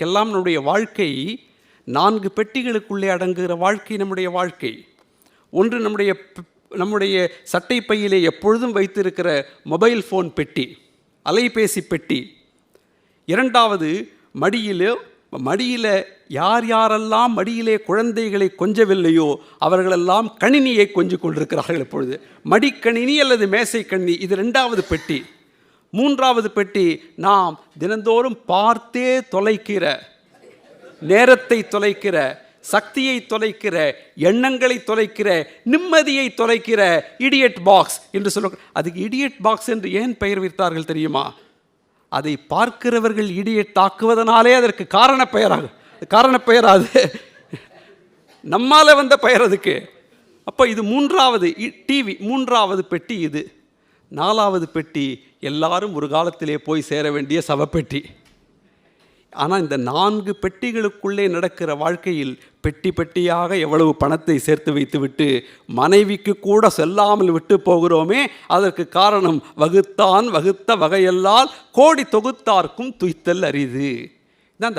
இன்றைக்கெல்லாம் நம்முடைய வாழ்க்கை நான்கு பெட்டிகளுக்குள்ளே அடங்குகிற வாழ்க்கை நம்முடைய வாழ்க்கை. ஒன்று நம்முடைய நம்முடைய சட்டை பையிலே எப்பொழுதும் வைத்திருக்கிற மொபைல் ஃபோன் பெட்டி அலைபேசி பெட்டி. இரண்டாவது மடியிலோ மடியில் யார் யாரெல்லாம் மடியிலே குழந்தைகளை கொஞ்சவில்லையோ அவர்களெல்லாம் கணினியை கொஞ்சிக் கொண்டிருக்கிறார்கள் இப்பொழுது. மடிக்கணினி அல்லது மேசை கணினி இது ரெண்டாவது பெட்டி. மூன்றாவது பெட்டி நாம் தினந்தோறும் பார்த்தே தொலைக்கிற நேரத்தை தொலைக்கிற சக்தியை தொலைக்கிற எண்ணங்களை தொலைக்கிற நிம்மதியை தொலைக்கிற இடியட் பாக்ஸ் என்று சொல்ல அதுக்கு இடியட் பாக்ஸ் என்று ஏன் பெயர் வைத்தார்கள் தெரியுமா? அதை பார்க்கிறவர்கள் இடியட் தாக்குவதனாலே அதற்கு காரண பெயராக காரண பெயராது. நம்மால் வந்த பெயர் அதுக்கு. அப்போ இது மூன்றாவது டிவி மூன்றாவது பெட்டி இது. நாலாவது பெட்டி எல்லாரும் ஒரு காலத்திலே போய் சேர வேண்டிய சவப்பெட்டி. ஆனால் இந்த நான்கு பெட்டிகளுக்குள்ளே நடக்கிற வாழ்க்கையில் பெட்டி பெட்டியாக எவ்வளவு பணத்தை சேர்த்து வைத்துவிட்டு மனைவிக்கு கூட செல்லாமல் விட்டு போகிறோமே அதற்கு காரணம் வகுத்தான் வகுத்த வகையெல்லால் கோடி தொகுத்தார்க்கும் துய்த்தல் அரிது. இந்த